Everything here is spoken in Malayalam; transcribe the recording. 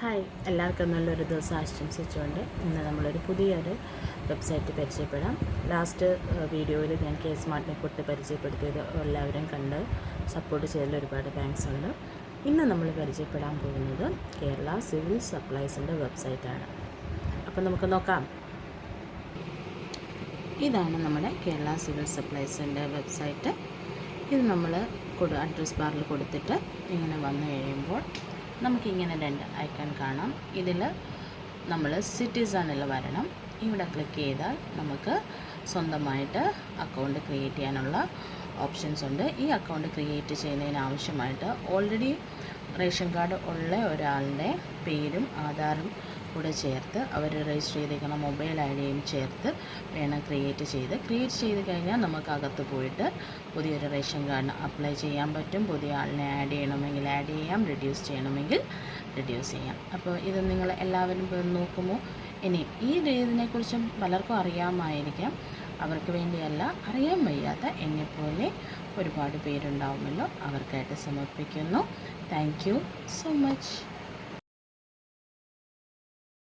ഹായ്. എല്ലാവർക്കും നല്ലൊരു ദിവസം ആശംസിച്ചുകൊണ്ട് ഇന്ന് നമ്മളൊരു പുതിയൊരു വെബ്സൈറ്റ് പരിചയപ്പെടാം. ലാസ്റ്റ് വീഡിയോയിൽ ഞാൻ കെ സ്മാർട്ടിനെ കുറിച്ച് പരിചയപ്പെടുത്തിയത് എല്ലാവരും കണ്ട് സപ്പോർട്ട് ചെയ്തതിൽ ഒരുപാട് താങ്ക്സ് ഉണ്ട്. ഇന്ന് നമ്മൾ പരിചയപ്പെടാൻ പോകുന്നത് കേരള സിവിൽ സപ്ലൈസിന്റെ വെബ്സൈറ്റാണ്. അപ്പോൾ നമുക്ക് നോക്കാം. ഇതാണ് നമ്മുടെ കേരള സിവിൽ സപ്ലൈസിന്റെ വെബ്സൈറ്റ്. ഇത് നമ്മൾ അഡ്രസ് ബാറിൽ കൊടുത്തിട്ട് ഇങ്ങനെ വന്നു കഴിയുമ്പോൾ നമുക്കിങ്ങനെ രണ്ട് ഐക്കൺ കാണാം. ഇതിൽ നമ്മൾ സിറ്റിസണിൽ വരണം. ഇവിടെ ക്ലിക്ക് ചെയ്താൽ നമുക്ക് സ്വന്തമായിട്ട് അക്കൗണ്ട് ക്രിയേറ്റ് ചെയ്യാനുള്ള ഓപ്ഷൻസ് ഉണ്ട്. ഈ അക്കൗണ്ട് ക്രിയേറ്റ് ചെയ്യുന്നതിന് ആവശ്യമായിട്ട് ഓൾറെഡി റേഷൻ കാർഡ് ഉള്ള ഒരാളുടെ പേരും ആധാറും കൂടെ ചേർത്ത് അവർ രജിസ്റ്റർ ചെയ്തേക്കുന്ന മൊബൈൽ ഐ ഡിയും ചേർത്ത് വേണം ക്രിയേറ്റ് ചെയ്ത്. ക്രിയേറ്റ് ചെയ്ത് കഴിഞ്ഞാൽ നമുക്ക് അകത്ത് പോയിട്ട് പുതിയൊരു റേഷൻ കാർഡിന് അപ്ലൈ ചെയ്യാൻ പറ്റും. പുതിയ ആളിനെ ആഡ് ചെയ്യണമെങ്കിൽ ആഡ് ചെയ്യാം. റിഡ്യൂസ് ചെയ്യണമെങ്കിൽ റിഡ്യൂസ് ചെയ്യാം. അപ്പോൾ ഇത് നിങ്ങൾ എല്ലാവരും നോക്കുമോ? ഇനി ഈ ഇതിനെക്കുറിച്ചും പലർക്കും അറിയാമായിരിക്കാം. അവർക്ക് വേണ്ടിയല്ല അറിയാൻ വയ്യാത്ത എന്നെപ്പോലെ ഒരുപാട് പേരുണ്ടാവുമല്ലോ. അവർക്കായിട്ട് സമർപ്പിക്കുന്നു. Thank so much